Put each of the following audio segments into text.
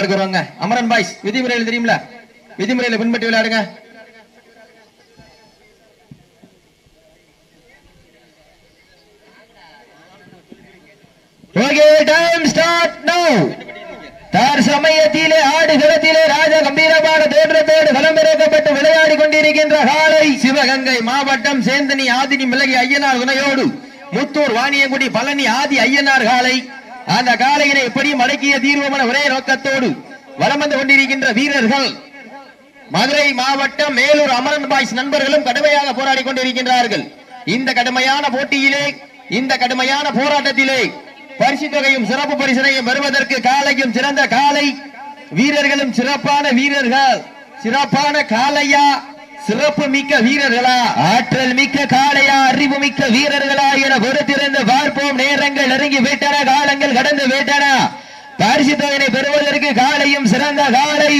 மாடுக்கு வருவாங்க அமரன் பாய்ஸ் விதிமுறையில் தெரியுமில? விதிமுறையில பின்பற்றி விளையாடுங்க. ஓகே டைம் ஸ்டார்ட் நோ தார் ஆடுகளத்திலே ராஜ கம்பீரமான தோற்றத்தோடு களமிறக்கப்பட்டு விளையாடி கொண்டிருக்கின்ற காலை சிவகங்கை மாவட்டம் சேந்தனி ஆதினி மிளகி ஐயனார் துணையோடு முத்தூர் வாணியங்குடி பழனி ஆதி ஐயனார் காலை. அந்த காலையினை எப்படியும் மடக்கிய தீர்வமான ஒரே நோக்கத்தோடு வலம் வந்து கொண்டிருக்கின்ற வீரர்கள் மதுரை மாவட்டம் மேலூர் அமரன் பாய்ஸ் நண்பர்களும் கடுமையாக போராடி கொண்டிருக்கின்றார்கள். இந்த கடுமையான போட்டியிலே இந்த கடுமையான போராட்டத்திலே பரிசு தொகையும் சிறப்பு பரிசனையும் பெறுவதற்கு காலையும் சிறந்த காலை வீரர்களும் சிறப்பான வீரர்கள் சிறப்பான காலையா சிறப்பு மிக்க வீரர்களா ஆற்றல் மிக்க காளையா அறிவு மிக்க வீரர்களா என பொறுத்திருந்து பார்ப்போம். நேரங்கள் நெருங்கி விட்டன காலங்கள் கடந்து விட்டன. பரிசு தொகையினை பெறுவதற்கு காலையும் சிறந்த காலை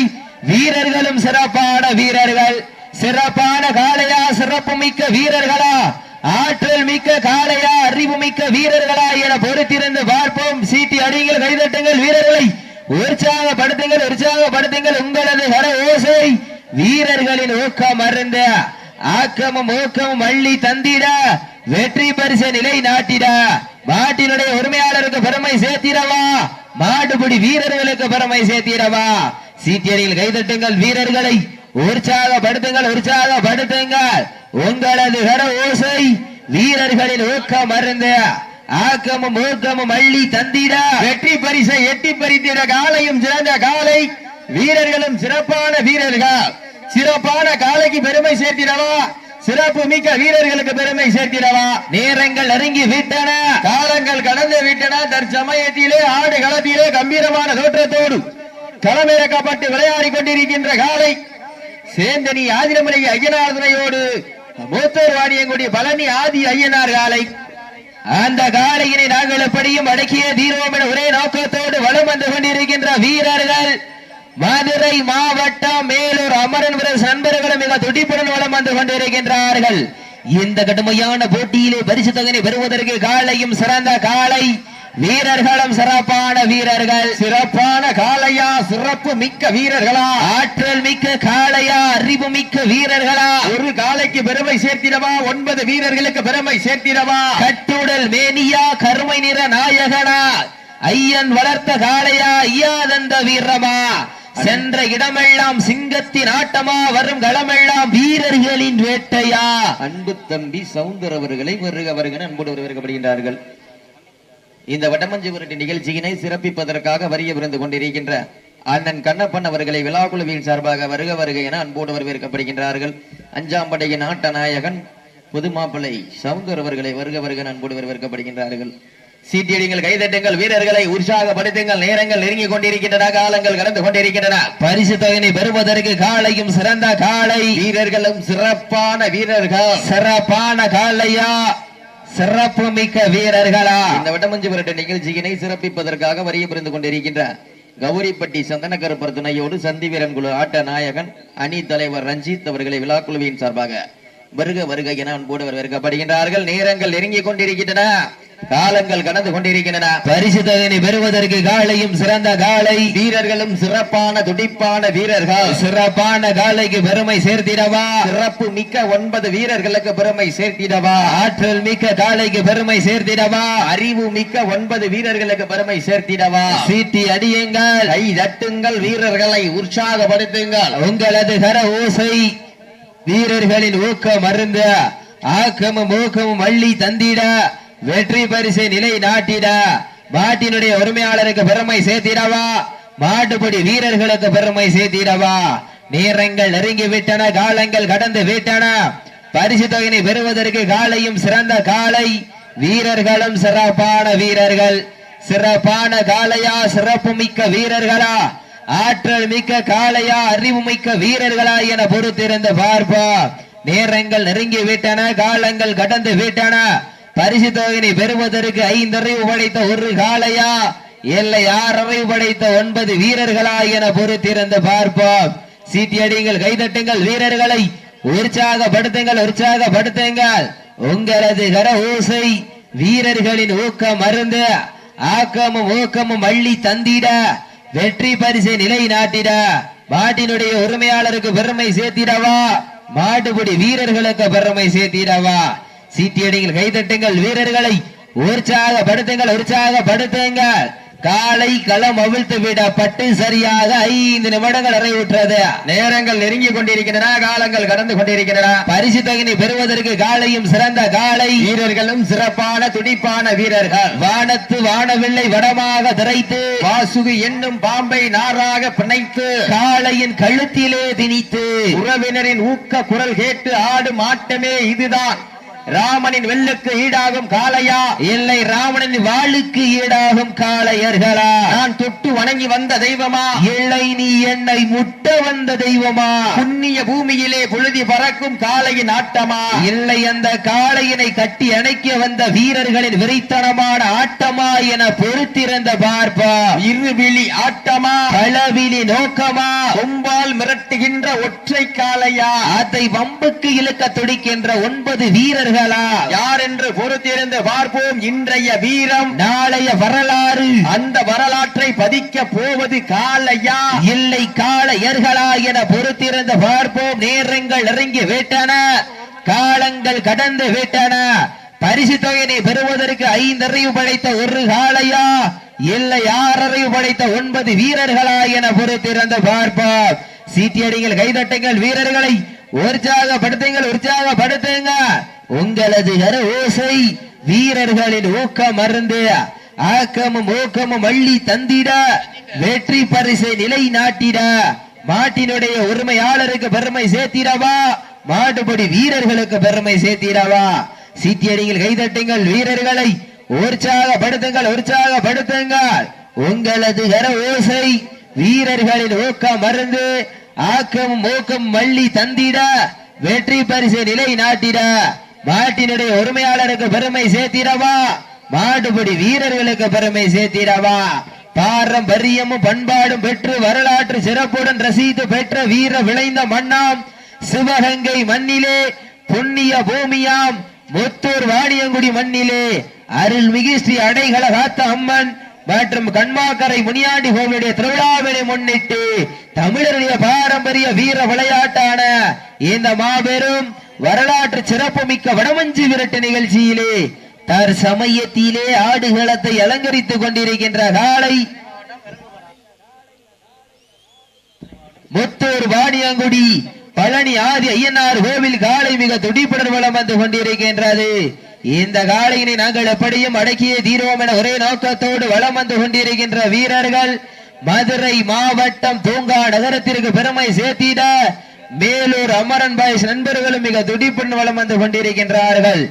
வீரர்களும் சிறப்பான வீரர்கள். சிறப்பான காளையா சிறப்பு மிக்க வீரர்களா ஆற்றல் மிக்க காளையா அறிவு மிக்க வீரர்களா என பொறுத்திருந்து பார்ப்போம். சீட்டி அடிங்கள் கைதட்டுங்கள் வீரர்களை. உற்சாகப்படுத்துங்கள் உற்சாகப்படுத்துங்கள் உங்களது கர ஓசை. வீரர்களின் ஊக்கம் அருந்த ஆக்கமும் ஊக்கமும் அள்ளி தந்திட வெற்றி பரிசு நிலை நாட்டிட மாட்டினுடைய உரிமையாளருக்கு பெருமை சேர்த்திடவா? மாடுபிடி வீரர்களுக்கு பெருமை சேர்த்திடவா? சீட்டியடியில் கைதட்டுங்கள் வீரர்களை. உற்சாகப்படுத்துங்கள் உற்சாகப்படுத்துங்கள். உங்களது கர ஓசை வீரர்களின் ஊக்கம் அருந்த ஆக்கமும் ஊக்கமும் அள்ளி தந்திட. வெற்றி பரிசை எட்டி பறித்திட காலையும் சிறந்த காலை வீரர்களும் சிறப்பான வீரர்கள். சிறப்பான காலைக்கு பெருமை சேர்த்திடவா? சிறப்பு மிக்க வீரர்களுக்கு பெருமை சேர்த்திடவா? நேரங்கள் நெருங்கி விட்டன. காலங்கள் கடந்து விட்டன. தற்சமயத்திலே ஆடு களத்திலே கம்பீரமான தோற்றத்தோடு களமிறக்கப்பட்டு விளையாடி கொண்டிருக்கின்ற காலை சேந்தனி ஆதிரமலை ஐயனார் துணையோடு மூத்தூர் வாணியங்குடி பழனி ஆதி ஐயனார் காலை அந்த காளையினை நாங்கள் எப்படியும் அடக்கிய தீர்வோம் என ஒரே நோக்கத்தோடு வலம் வந்து கொண்டிருக்கின்ற வீரர்கள். மதுரை மாவட்டம் மேலூர் அமரன் வீரர் நண்பர்களும் மிக துடிப்புடன் வலம் வந்து கொண்டிருக்கின்றார்கள். இந்த கடுமையான போட்டியிலே பரிசு தொகையை பெறுவதற்கு காளையும் சிறந்த காளை வீரர்களும் சிறப்பான வீரர்கள். சிறப்பான காளையா சிறப்பு மிக்க வீரர்களா? ஆற்றல் மிக்க காளையா அறிவு மிக்க வீரர்களா? ஒரு காலைக்கு பெருமை சேர்த்திடவா? ஒன்பது வீரர்களுக்கு பெருமை சேர்த்திடவா? கட்டுடல் மேனியா கருமை நிற நாயகனா? ஐயன் வளர்த்த காளையா ஐயாதந்த வீரமா? சென்ற இடமெல்லாம் சிங்கத்தின் ஆட்டமா வரும் களமெல்லாம் வீரர்களின் வேட்டையா? அன்பு தம்பி சவுந்தர் அவர்களை வருக வருக அன்போடு வரவேற்கப்படுகின்றார்கள் இந்த வட்டமஞ்சு விரட்டு நிகழ்ச்சியினை சிறப்பிப்பதற்காக வரிய விருந்து கொண்டிருக்கின்ற அண்ணன் கண்ணப்பன் அவர்களை விழாக்குழுவின் சார்பாக வருக வருக என அன்போடு வரவேற்கப்படுகின்றார்கள் அஞ்சாம் படையின் ஆட்ட நாயகன் புதுமாப்பிள்ளை சவுந்தர் அவர்களை வருக வருக அன்போடு வரவேற்கப்படுகின்றார்கள் சீட்டியடிங்கள் கைதட்டுங்கள் வீரர்களை உற்சாகப்படுத்துங்கள் நேரங்கள் நெருங்கி கொண்டிருக்கின்றன காலங்கள் கடந்து கொண்டிருக்கின்றன. பரிசு தொகையை பெறுவதற்கு காளையும் சிறந்த காளை. வீரர்களும் சிறப்பான வீரர்கள். சிறப்பான காளையா? சிறப்பு மிக்க வீரர்களா? இந்த வட்டமஞ்சு விரட்டு நிகழ்ச்சியினை சிறப்பிப்பதற்காக வரிய புரிந்து கொண்டிருக்கின்ற கௌரிப்பட்டி சந்தனக்கருப்பர் துணையோடு சந்தி வீரன் குழு ஆட்ட நாயகன் அணி தலைவர் ரஞ்சித் அவர்களை விழாக்குழுவின் சார்பாக வருக வருக என அன்போடு வரவேற்கப்படுகின்றார்கள். நேரங்கள் நெருங்கிக் கொண்டிருக்கின்றன. காலங்கள் கடந்து கொண்டிருக்கின்றன. பரிசு தொகையை பெறுவதற்கு காளையும் சிறந்த காளை. வீரர்களும் சிறப்பான துடிப்பான வீரர்கள். சிறப்பான காளைக்கு பெருமை சேர்த்திடவா? சிறப்பு மிக்க ஒன்பது வீரர்களுக்கு பெருமை சேர்த்திடவா? ஆற்றல் மிக்க காளைக்கு பெருமை சேர்த்திடவா? அறிவு மிக்க ஒன்பது வீரர்களுக்கு பெருமை சேர்த்திடவா? சீட்டி அடியுங்கள். கை தட்டுங்கள் வீரர்களை உற்சாகப்படுத்துங்கள். உங்களது கர ஓசை வீரர்களின் ஊக்கம் அருந்த ஆக்கமும் ஊக்கமும் அள்ளி தந்திட வெற்றி பரிசை நிலை நாட்டிட. மாட்டினுடைய உரிமையாளருக்கு பெருமை சேர்த்திடவா. மாட்டுப்படி வீரர்களுக்கு பெருமை சேர்த்திடவா. நேரங்கள் நெருங்கி விட்டன காலங்கள் கடந்து விட்டன. பரிசு தொகையினை பெறுவதற்கு காலையும் சிறந்த காலை. வீரர்களும் சிறப்பான வீரர்கள். சிறப்பான காலையா சிறப்பு மிக்க வீரர்களா. ஆற்றல் மிக்க காளையா அறிவு மிக்க வீரர்களா என பொறுத்திருந்து பார்ப்போம். நேரங்கள் நெருங்கி விட்டன காலங்கள் கடந்து விட்டன. பரிசு தொகையினை பெறுவதற்கு ஐந்து அறிவு படைத்த ஒரு காளையா? இல்லை ஆறு அறிவு படைத்த ஒன்பது வீரர்களா என பொறுத்திருந்து பார்ப்போம். சீட்டியடிங்கள் கைதட்டுங்கள் வீரர்களை. உற்சாகப்படுத்துங்கள் உற்சாகப்படுத்துங்கள். உங்களது கர ஓசை வீரர்களின் ஊக்கம் அருந்து ஆக்கமும் ஊக்கமும் அள்ளி தந்திட வெற்றி பரிசை நிலை நாட்டிட மாட்டினுடைய உரிமையாளருக்கு பெருமை சேர்த்திடவா? மாட்டுப்படி வீரர்களுக்கு பெருமை சேர்த்திடவா? சீட்டியடிகள் கைதட்டுங்கள் வீரர்களை. உற்சாகப்படுத்துங்கள் உற்சாகப்படுத்துங்கள். காலை களம் அவிழ்த்து விடப்பட்டு சரியாக ஐந்து நிமிடங்கள் நிறைவுற்றது. நேரங்கள் நெருங்கி கொண்டிருக்கின்றன காலங்கள் கடந்து கொண்டிருக்கின்றன. பரிசு தகுதி பெறுவதற்கு காலையும் சிறந்த காலை. வீரர்களும் சிறப்பான துடிப்பான வீரர்கள். வானத்து வானவில்லை வடமாக திரைத்து வாசுகு என்னும் பாம்பை நாராக பிணைத்து காளையின் கழுத்திலே திணித்து உறவினரின் ஊக்க குரல் கேட்டு ஆடும் ஆட்டமே இதுதான். ராமனின் வெள்ளுக்கு ஈடாகும் காளையா? இல்லை ராவணன் வாளுக்கு ஈடாகும் காளையர்களா? நான் தொட்டு வணங்கி வந்த தெய்வமா? இல்லை நீ என்னை முட்ட வந்த தெய்வமா? புண்ணிய பூமியிலே புழுதி பறக்கும் காளையின் ஆட்டமா? இல்லை அந்த காளையினை கட்டி அணைக்க வந்த வீரர்களின் விரைத்தனமான ஆட்டமா என பொறுத்திருந்த பார்ப்பா. இருவிழி ஆட்டமா? களவிலி நோக்கமா? கொம்பால் மிரட்டுகின்ற ஒற்றை காளையா? அதை வம்புக்கு இழுக்க துடிக்கின்ற ஒன்பது வீரர்கள் யார் என்று பொறுத்திருந்து பார்ப்போம் இன்றைய வீரம். நாளைய வரலாறு. அந்த வரலாற்றை பதிக்க போவது காளையா இல்லை காளையர்களா என பொறுத்திருந்து பார்ப்போம். நேரங்கள் நெருங்கி விட்டன. காலங்கள் கடந்து விட்டன. பரிசு தொகையினை பெறுவதற்கு ஐந்தறிவு படைத்த ஒரு காளையா இல்லை ஆறறிவு படைத்த ஒன்பது வீரர்களா என பொறுத்திருந்து பார்ப்போம். சீட்டியடிகள் கைதட்டுங்கள் வீரர்களை. உற்சாகப்படுத்துங்கள் உற்சாகப்படுத்துங்க. உங்களது கர ஓசை வீரர்களின் ஊக்கம் மருந்து ஆக்கமும் ஊக்கமும் அள்ளி தந்திட. வெற்றி பரிசை நிலை நாட்டிட மாட்டினுடைய உரிமையாளருக்கு பெருமை சேர்த்திடவா? மாட்டுப்படி வீரர்களுக்கு பெருமை சேர்த்திடவா? சீட்டியடிகள் கைதட்டுங்கள் வீரர்களை. உற்சாகப்படுத்துங்கள் உற்சாகப்படுத்துங்கள். உங்களது கர ஓசை வீரர்களின் ஊக்கம் மருந்து ஆக்கமும் ஊக்கம் மள்ளி தந்திட. வெற்றி பரிசை நிலை நாட்டிட மாட்டினுடைய உரிமையாளருக்கு பெருமை சேர்த்திடவா? மாட்டுப்படி வீரர்களுக்கு பெருமை சேர்த்திடவா? பாரம்பரியமும் பண்பாடும் பெற்று வரலாற்று சிறப்புடன் ரசித்து பெற்ற வீர விளைந்த மண்ணாம் சிவகங்கை மண்ணிலே புண்ணிய பூமியாம் முத்தூர் வாணியங்குடி மண்ணிலே அருள்மிகு ஸ்ரீ அடைகள காத்த அம்மன் மற்றும் கண்மாக்கரை முனியாண்டி கோவிலுடைய திருவிழாவினை முன்னிட்டு தமிழருடைய பாரம்பரிய வீர விளையாட்டான இந்த மாபெரும் வரலாற்று சிறப்புமிக்க வடமஞ்சி விரட்டு நிகழ்ச்சியிலே தற்சமயத்திலே ஆடுகளத்தை அலங்கரித்துக் கொண்டிருக்கின்ற காலை முத்தூர் வாணியங்குடி பழனி ஆதி ஐயனார் கோவில் காலை மிக துடிப்புடன் வளம் வந்து கொண்டிருக்கின்றது. இந்த காளையினை நாங்கள் எப்படியும் அடக்கிய தீர்வோம் என ஒரே நோக்கத்தோடு வளம் வந்து கொண்டிருக்கின்ற வீரர்கள் மதுரை மாவட்டம் தூங்கா நகரத்திற்கு பெருமை சேர்த்திட மேலூர் அமரன் பாய்ஸ் நண்பர்களும் மிக துடிப்புடன் வளம் வந்து கொண்டிருக்கின்றார்கள்.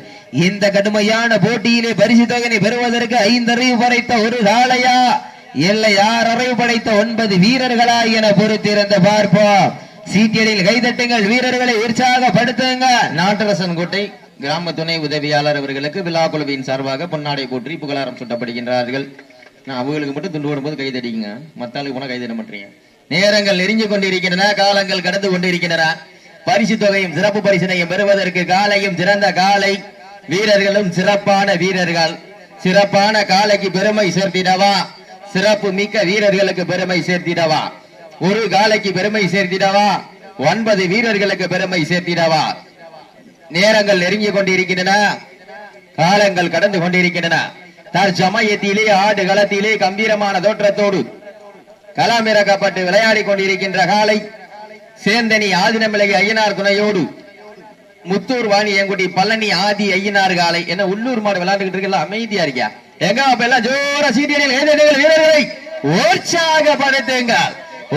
இந்த கடுமையான போட்டியிலே பரிசு தொகையை பெறுவதற்கு ஐந்தறிவு படைத்த ஒரு ராளையா இல்லை யார் அறிவு படைத்த ஒன்பது வீரர்களா என பொறுத்திருந்த பார்ப்போம். சீட்டியலில் கைதட்டுங்கள் வீரர்களை உற்சாகப்படுத்துங்க. நாட்டரசன் கோட்டை கிராம துணை உதவியாளர் அவர்களுக்கு விழா குழுவின் சார்பாக பொன்னாடை போற்றி புகழாரம் சுட்டப்படுகின்றார்கள். நான் அவங்களுக்கு மட்டும் துண்டு போடும்போது கைதடிங்க மத்தாளுக்கு போனால் கைதட மாட்டேங்க. நேரங்கள் நெருங்கி கொண்டிருக்கின்றன காலங்கள் கடந்து கொண்டிருக்கின்றன. பரிசு தொகையும் சிறப்பு பரிசினையும் பெறுவதற்கு காலையும் சிறந்த காலை வீரர்களும் சிறப்பான வீரர்கள். சிறப்பான காலைக்கு பெருமை சேர்த்திடவா? சிறப்பு மிக்க வீரர்களுக்கு பெருமை சேர்த்திடவா? ஒரு காலைக்கு பெருமை சேர்த்திடவா? ஒன்பது வீரர்களுக்கு பெருமை சேர்த்திடவா? நேரங்கள் நெருங்கி கொண்டிருக்கின்றன காலங்கள் கடந்து கொண்டிருக்கின்றன. தற்சமயத்திலே ஆடு களத்திலே கம்பீரமான தோற்றத்தோடு களமிறக்கப்பட்டு விளையாடி கொண்டிருக்கின்ற காலை சேந்தனி ஆதினமிளகி ஐயனார் துணையோடு முத்தூர் வாணி எங்குடி பழனி ஆதி ஐயனார் காலை. என்ன உள்ளூர் மாடு விளையாண்டுகிட்டு இருக்கல அமைதியா இருக்கியா? எங்க அப்ப எல்லாம் ஜோர சீட்டியடிகள் ஏதேடுகள் வீரர்களை உற்சாகப்படுத்துங்க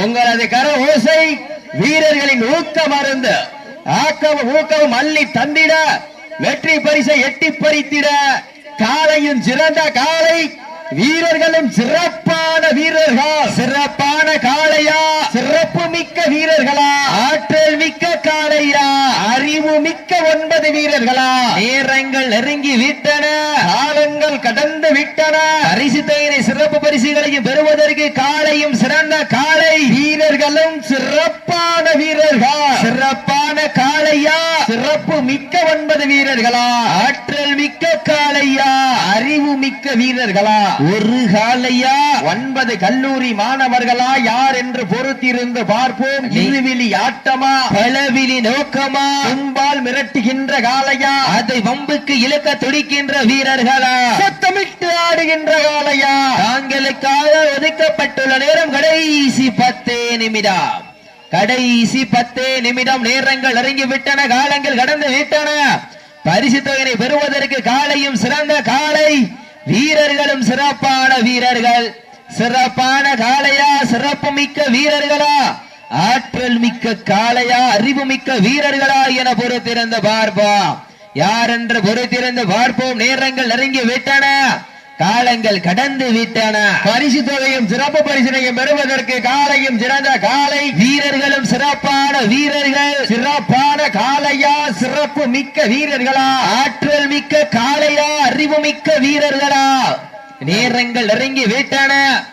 உங்களது கர ஓசை வீரர்களின் ஊக்க மருந்து. ஆக்கவும் ஊக்கவும் அள்ளி தந்திட வெற்றி பரிசை எட்டி பறித்திட காலையும் சிறந்த காலை வீரர்களும் சிறப்பான வீரர்கள். சிறப்பான காளையா? சிறப்பு மிக்க வீரர்களா? ஆற்றல் மிக்க காளையா? அறிவு மிக்க ஒன்பது வீரர்களா? நேரங்கள் நெருங்கி விட்டன. காலங்கள் கடந்து விட்டன. பரிசு தொகையினை சிறப்பு பரிசுகளையும் பெறுவதற்கு காலையும் சிறந்த காலை வீரர்களும் சிறப்பான வீரர்கள். சிறப்பு மிக்க ஒன்பது வீரர்களா? ஆற்றல் மிக்க காளையா? அறிவு மிக்க வீரர்களா? ஒரு காலையா ஒன்பது கல்லூரி மாணவர்களா? யார் என்று பொறுத்திருந்து பார்ப்போம். இருவிழி ஆட்டமா? பலவிழி நோக்கமா? கும்பால் மிரட்டுகின்ற காளையா? அதை வம்புக்கு இழுக்க துடிக்கின்ற வீரர்களா? சத்தமிட்டு ஆடுகின்ற காளையா? தாங்களுக்காக ஒதுக்கப்பட்டுள்ள நேரம் கடைசி பத்தே நிமிடம். கடைசி பத்தே நிமிடம் நேரங்கள் இறங்கி விட்டன காலங்கள் கடந்து விட்டன. பரிசு தொகையை பெறுவதற்கு காலையும் சிறந்த காலை. வீரர்களும் சிறப்பான வீரர்கள். சிறப்பான காளையா சிறப்பு மிக்க வீரர்களா? ஆற்றல் மிக்க காளையா அறிவு மிக்க வீரர்களா என பொறுத்திருந்து பார்ப்போம். யார் என்று பொறுத்திருந்து பார்ப்போம். நேரங்கள் நெருங்கி விட்டன. காலங்கள் கடந்து விட்டன. பரிசு தொகையும் சிறப்பு பரிசினையும் பெறுவதற்கு காலையும் சிறந்த காலை. வீரர்களும் சிறப்பான வீரர்கள். சிறப்பான காளையா சிறப்பு மிக்க வீரர்களா? ஆற்றல் மிக்க காளையா அறிவு மிக்க வீரர்களா? நேரங்கள் நெருங்கி விட்டன.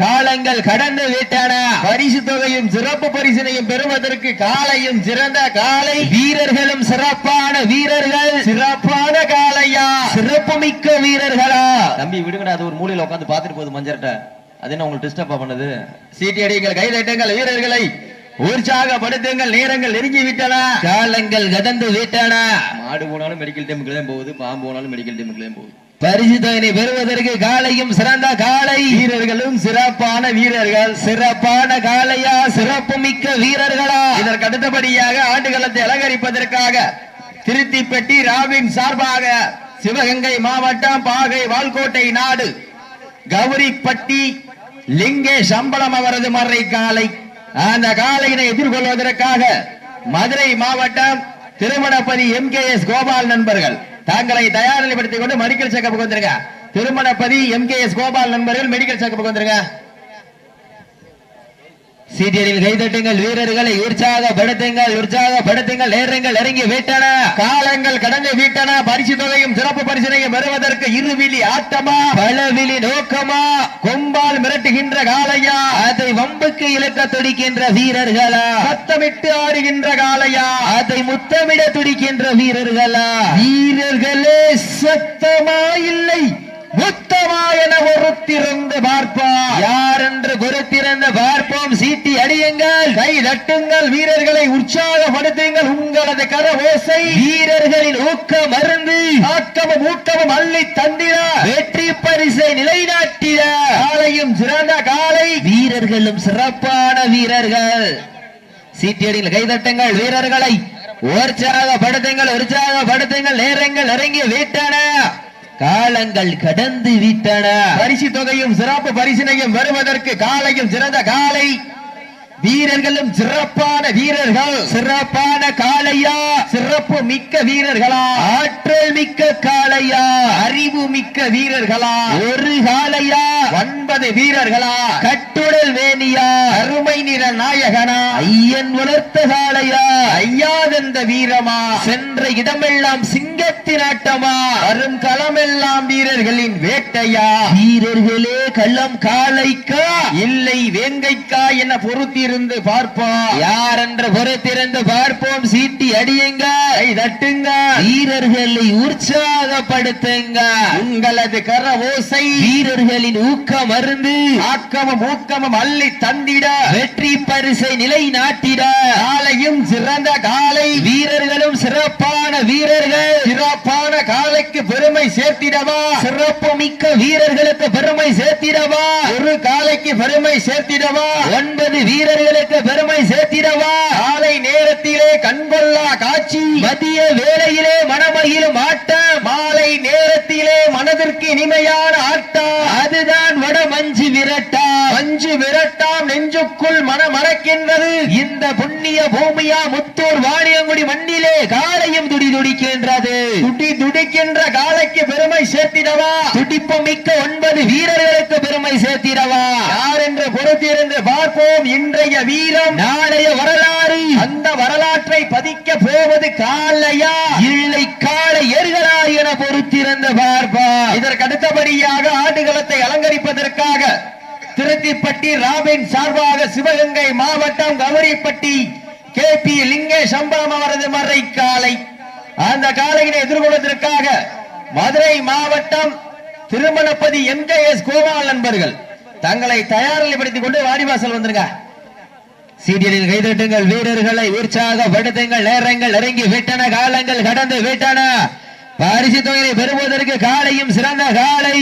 காலங்கள் கடந்து விட்டன. பரிசு தொகையும் சிறப்பு பரிசினையும் பெறுவதற்கு காலையும் சிறந்த காலை. வீரர்களும் சிறப்பான வீரர்கள். சிறப்பான காளையா சிறப்பு மிக்க வீரர்களா? தம்பி விடுங்கடா அது ஒரு மூலையில உட்காந்து பாத்துட்டு போகுது மஞ்சர்ட்ட அது என்ன உங்களுக்கு டிஸ்டர்பா பண்ணது? சீட்டியடிங்கள் கைதட்டுங்கள் வீரர்களை. உற்சாகப்படுத்துங்கள் நேரங்கள் நெருங்கி விட்டன. காலங்கள் கடந்து விட்டன. மாடு போனாலும் மெடிக்கல் டைமுக்கு தான் போகுது பாம்பு போனாலும் மெடிக்கல் டைமுக்கு தான் போகுது. பரிசு தொகையை பெறுவதற்கு காலையும் சிறந்த காலை. வீரர்களும் சிறப்பான வீரர்கள். சிறப்பான காளையா சிறப்பு மிக்க வீரர்களா. இதற்கு அடுத்தபடியாக ஆண்டுகளத்தை அலங்கரிப்பதற்காக திருத்திப்பட்டி ராவின் சார்பாக சிவகங்கை மாவட்டம் பாகை வால்கோட்டை நாடு. கௌரிப்பட்டி லிங்கே சம்பளம் அவரது மறை காலை. அந்த காலையினை எதிர்கொள்வதற்காக மதுரை மாவட்டம் Thirumanapathi M K S Gopal நண்பர்கள். தாங்களை தயார் நிலைப்படுத்திக் கொண்டு மெடிக்கல் செக்கப்புக்கு வந்துருங்க. Thirumanapathi M K S Gopal நண்பர்கள் மெடிக்கல் செக்கப்புக்கு வந்துருங்க. சீரியலில் கைதட்டுங்கள் வீரர்களை உற்சாகப்படுத்துங்கள் உற்சாகப்படுத்துங்கள் நேரங்கள் இறங்கி விட்டன. காலங்கள் கடந்து விட்டன. பரிசு தொகையும் சிறப்பு பரிசனையும் பெறுவதற்கு இருவிழி ஆட்டமா? பலவிழி நோக்கமா? கொம்பால் மிரட்டுகின்ற காலையா அதை வம்புக்கு இழுக்க துடிக்கின்ற வீரர்களா? சத்தமிட்டு ஆடுகின்ற காலையா அதை முத்தமிட துடிக்கின்ற வீரர்களா? வீரர்களே சத்தமா இல்லை. முத்தமா என ஒருத்திருந்து பார்ப்போம் யார் என்று பொறுத்திருந்த பார்ப்போம். சீட்டி அடியுங்கள். கை தட்டுங்கள். வீரர்களை உற்சாகப்படுத்துங்கள். உங்களது கர ஓசை வீரர்களின் ஊக்கம் மருந்து ஆக்கமும் ஊக்கமும் அள்ளி தந்திட வெற்றி பரிசை நிலைநாட்டிட. காலையும் சிறந்த காலை. வீரர்களும் சிறப்பான வீரர்கள். சீட்டியடியில் கைதட்டுங்கள் வீரர்களை. உற்சாகப்படுத்துங்கள். உற்சாகப்படுத்துங்கள். நேரங்கள் இறங்கி விட்டன. காலங்கள் கடந்து விட்டன. பரிசு தொகையும் சிறப்பு பரிசினையும் வருவதற்கு காலையும் சிறந்த காலை. வீரர்களும் சிறப்பான வீரர்கள். சிறப்பான காளையா? சிறப்பு மிக்க வீரர்களா? ஆற்றல் மிக்க காளையா? அறிவு மிக்க வீரர்களா? ஒரு காளையா? ஒன்பது வீரர்களா? கட்டுடல் வேணியா அருமை நிற நாயகனா? ஐயன் வளர்த்த காளையா? ஐயாதெந்த வீரமா? சென்ற இடமெல்லாம் சிங்கத்தின் ஆட்டமா வரும் களமெல்லாம் வீரர்களின் வேட்டையா? வீரர்களே களம் காளைக்கா? இல்லை வேங்கைக்கா என பொறுத்திருந்து பார்ப்பா யார் என்று பொறுத்திருந்து பார்ப்போம்? சீட்டி அடியுங்க. தட்டுங்க. வீரர்களை உற்சாகப்படுத்துங்க. உங்களது கர ஓசை வீரர்களின் ஊக்கம் மருந்து ஆக்கமும் ஊக்கமும் அள்ளி தந்திட. வெற்றி பரிசை நிலைநாட்டிட. காலையும் சிறந்த காலை வீரர்களும் சிறப்பான வீரர்கள். சிறப்பான காலைக்கு பெருமை சேர்த்திடவா? சிறப்பு மிக்க வீரர்களுக்கு பெருமை சேர்த்திடவா? ஒரு காலைக்கு பெருமை சேர்த்திடவா? ஒன்பது வீரர்களுக்கு பெருமை சேர்த்திடவா? காலை நேரத்திலே கண்கொள்ளா காட்சி. மதிய வேளையிலே மனமகிழும் ஆட்டம். மாலை நேரத்திலே மனதிற்கு இனிமையான ஆட்டம். அதுதான் வட மஞ்சு விரட்டா. நெஞ்சு விரட்டாம் நெஞ்சுக்குள் மன மறக்கின்றது. இந்த புண்ணிய பூமியா முத்தூர் வாணியங்குடி மண்ணிலே காலையும் துடி துடிக்கின்றது. துடி துடிக்கின்ற காலைக்கு பெருமை சேர்த்திடவா? துடிப்பு மிக்க ஒன்பது வீரர்களுக்கு பெருமை சேர்த்திடவா? யார் என்று பொறுத்திருந்து பார்ப்போம் இன்றைய வீரம். நாளைய வரலாறு. அந்த வரலாற்றை பதிக்க போவது காலையா இல்லை காலை எருகளா என பொறுத்திருந்து பார்ப்பா இதற்கு அடுத்தபடியாக ஆடுகளத்தை அலங்கரிப்பதற்காக திருத்திப்பட்டி ராபின் சார்பாக சிவகங்கை மாவட்டம் கௌரிப்பட்டி கே பி லிங்கே சம்பளம் அவரது மறை காலை. அந்த காலையினை எதிர்கொள்வதற்காக மதுரை மாவட்டம் திருமணப்பதி எம்ஜேஎஸ் கோபால் நண்பர்கள் தங்களை தயாரிப்படுத்திக் கொண்டு வாடிவாசல் வந்துருங்க. சீடியலில் கைதட்டுங்கள் வீரர்களை உற்சாகப்படுத்துங்கள் நேரங்கள் நெருங்கி விட்டன காலங்கள் கடந்து விட்டன. பரிசு தொகையை பெறுவதற்கு காலையும் சிறந்த காலை.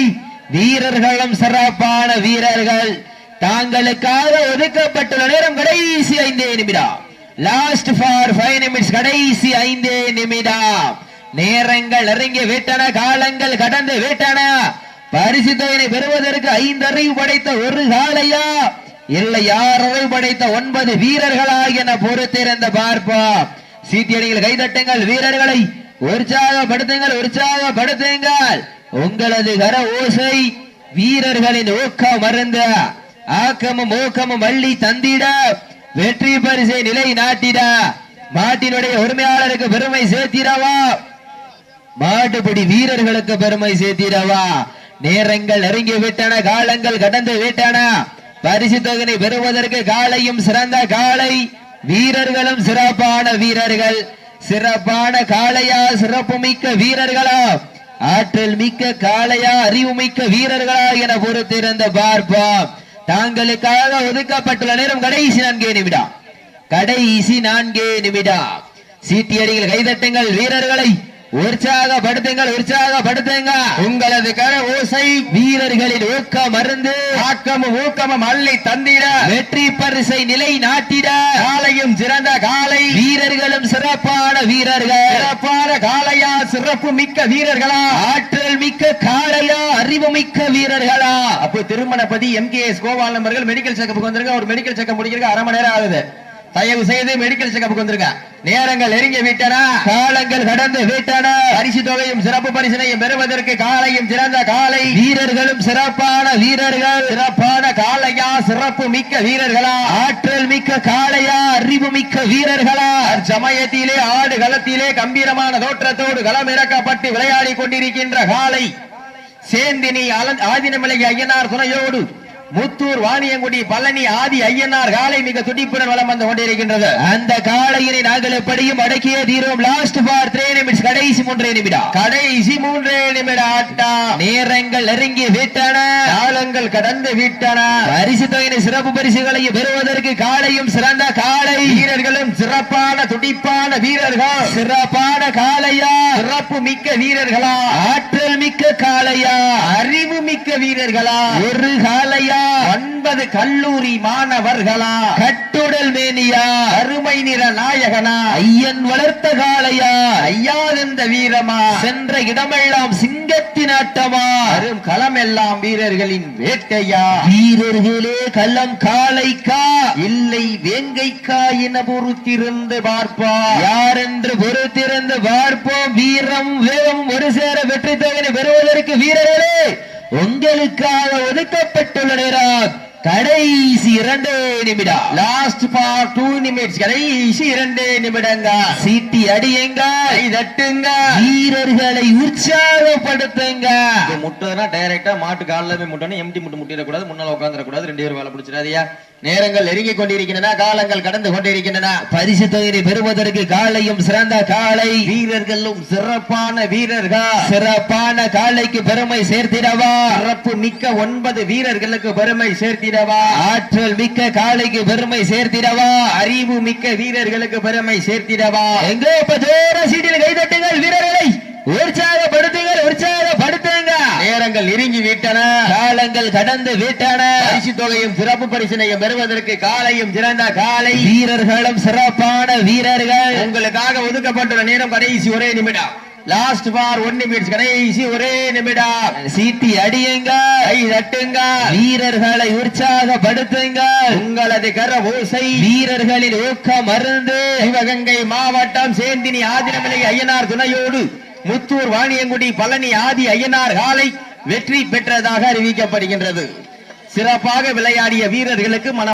வீரர்களும் சிறப்பான வீரர்கள். தாங்களுக்காக ஒதுக்கப்பட்டுள்ள நேரம் கடைசி ஐந்தே நிமிடம். லாஸ்ட் ஃபார் ஃபைவ் நிமிட்ஸ் கடைசி ஐந்தே நிமிடம். நேரங்கள் நெருங்கி விட்டன காலங்கள் கடந்து விட்டன. பரிசு தொகையை பெறுவதற்கு ஐந்து அறிவு படைத்த ஒரு காலையா இல்லை யார் அறிவு படைத்த ஒன்பது வீரர்களா என பொறுத்திருந்த பார்ப்போம். சீத்தியடிகள் கைதட்டுங்கள் வீரர்களை. உற்சாகப்படுத்துங்கள் உற்சாகப்படுத்துங்கள். உங்களது கர ஓசை வீரர்களின் ஊக்கம் மருந்த ஆக்கமும் ஊக்கமும் வள்ளி தந்திட வெற்றி பரிசை நிலை நாட்டிட. மாட்டினுடைய உரிமையாளருக்கு பெருமை சேர்த்திடவா? மாட்டுப்படி வீரர்களுக்கு பெருமை சேர்த்திடவா? நேரங்கள் நெருங்கி விட்டன காலங்கள் கடந்து விட்டன. பரிசு தொகனை பெறுவதற்கு காலையும் சிறந்த காலை. வீரர்களும் சிறப்பான வீரர்கள். சிறப்பான காளையா சிறப்பு மிக்க வீரர்களா? ஆற்றல் மிக்க காளையா அறிவு மிக்க வீரர்களா என பொறுத்திருந்த பார்ப்போம் தாங்களுக்காக ஒதுக்கப்பட்டுள்ள நேரம் கடைசி நான்கே நிமிடம். கடைசி நான்கே நிமிடம். சீட்டியடிகள் கைதட்டுங்கள் வீரர்களை. உற்சாகப்படுத்துங்கள் உற்சாகப்படுத்துங்க உங்களது கர ஓசை வீரர்களின் ஊக்க மருந்து ஆக்கமும் ஊக்கமும் அள்ளி தந்திட. வெற்றி பரிசை நிலை நாட்டிட. காலையும் சிறந்த காலை. வீரர்களும் சிறப்பான வீரர்கள். சிறப்பான காளையா சிறப்பு மிக்க வீரர்களா. ஆற்றல் மிக்க காளையா அறிவு மிக்க வீரர்களா. அப்போ திருமணப்பதி எம்கேஎஸ் கோபால் நம்பர்கள் மெடிக்கல் செக்கப்புக்கு வந்திருக்க ஒரு மெடிக்கல் செக்கப் முடிக்கிறதுக்கு அரை மணி நேரம் ஆகுது. தயவு செய்து மெடிக்கல் செக்கப்புக்கு வந்திருக்க நேரங்கள் நெருங்கி விட்டன. காலங்கள் கடந்து விட்டன. பரிசு தொகையும் சிறப்பு பரிசினையும் பெறுவதற்கு காலையும் சிறந்த காலை. வீரர்களும் சிறப்பான வீரர்கள். சிறப்பான காளையா சிறப்பு மிக்க வீரர்களா? ஆற்றல் மிக்க காளையா அறிவு மிக்க வீரர்களா? சமயத்திலே ஆடு களத்திலே கம்பீரமான தோற்றத்தோடு களம் இறக்கப்பட்டு விளையாடி கொண்டிருக்கின்ற காலை. சேந்தினி ஆதினமலை ஐயனார் துணையோடு முத்தூர் வாணியங்குடி பழனி ஆதி ஐயனார் காலை மிக துடிப்புடன் வலம் வந்து கொண்டிருக்கின்றது. அந்த காளையினை நாங்கள் எப்படியும் அடக்கிய தீரோம். லாஸ்ட் ஃபார் த்ரீ நிமிட்ஸ் கடைசி மூன்றே நிமிடம். கடைசி மூன்றே நிமிட ஆட்டம் நேரங்கள் நெருங்கி விட்டன. காலங்கள் கடந்து விட்டன. பரிசு தொகையினை சிறப்பு பரிசுகளையும் பெறுவதற்கு காளையும் சிறந்த காளை. வீரர்களும் சிறப்பான துடிப்பான வீரர்கள். சிறப்பான காளையா? சிறப்பு மிக்க வீரர்களா? ஆற்றல் மிக்க காளையா? அறிவு மிக்க வீரர்களா? ஒரு காளையா? ஒன்பது கல்லூரி மாணவர்களா? கட்டுடல் மேனியா? அருமை நிற நாயகனா? ஐயன் வளர்த்த காளையா? ஐயாதந்த வீரமா? சென்ற இடமெல்லாம் சிங்கத்தின் ஆட்டமா? அரும் களமெல்லாம் வீரர்களின் வேட்டையா? வீரர்களே களம் காளைக்கா? இல்லை வேங்கைக்கா என பொறுத்திருந்து பார்ப்பா. யார் என்று பொறுத்திருந்து பார்ப்போம். வீரம் வேகம் ஒரு சேர வெற்றி தொகையை பெறுவதற்கு வீரர்களே உங்களுக்காக ஒதுக்கப்பட்டுள்ள நேரம் கடைசி இரண்டே நிமிடம். லாஸ்ட் ஃபார் டூ நிமிட்ஸ் கடைசி இரண்டே நிமிடங்க சீட்டி அடியுங்க தட்டுங்க வீரர்களை உற்சாகப்படுத்துங்க. இப்ப டைரக்டா மாட்டு காலில் போய் முட்டணும் எம்டி முட்டு முட்டிடக்கூடாது முன்னால உட்காந்துடக்கூடாது ரெண்டு பேரும் வேலை பிடிச்சிடாதியா நேரங்கள் நெருங்கிக் கொண்டிருக்கின்றன காலங்கள் கடந்து கொண்டிருக்கின்றன. பரிசு தொகையை பெறுவதற்கு காலையும் சிறந்த காலை. வீரர்களும் சிறப்பான வீரர்கள். சிறப்பான காலைக்கு பெருமை சேர்த்திடவா? சிறப்பு மிக்க ஒன்பது வீரர்களுக்கு பெருமை சேர்த்திடவா? ஆற்றல் மிக்க காலைக்கு பெருமை சேர்த்திடவா? அறிவு மிக்க வீரர்களுக்கு பெருமை சேர்த்திடவா? எங்கோ இப்ப ஜோர சீட்டில் கைதட்டுங்கள் வீரர்களை. உற்சாகப்படுத்துங்கள் உற்சாகப்படுத்துங்க நேரங்கள் நெருங்கி விட்டன காலங்கள் கடந்து விட்டன. பரிசு தொகையும் சிறப்பு பரிசினையும் பெறுவதற்கு காலையும் சிறந்த காலை. வீரர்களும் சிறப்பான வீரர்கள். உங்களுக்காக ஒதுக்கப்பட்டுள்ள நேரம் கடைசி ஒரே நிமிடம். லாஸ்ட் பார் ஒன் நிமிட்ஸ் கடைசி ஒரே நிமிடம். சீட்டி அடியுங்க. கை தட்டுங்க. வீரர்களை உற்சாகப்படுத்துங்க. உங்களது கர ஓசை வீரர்களின் ஊக்கம் மருந்து. சிவகங்கை மாவட்டம் சேந்தினி ஆதிரமலை ஐயனார் துணையோடு. முத்தூர் வாணியங்குடி பழனி ஆதி ஐயனார் காலை. வெற்றி பெற்றதாக அறிவிக்கப்படுகின்றது. சிறப்பாக விளையாடிய வீரர்களுக்கு மன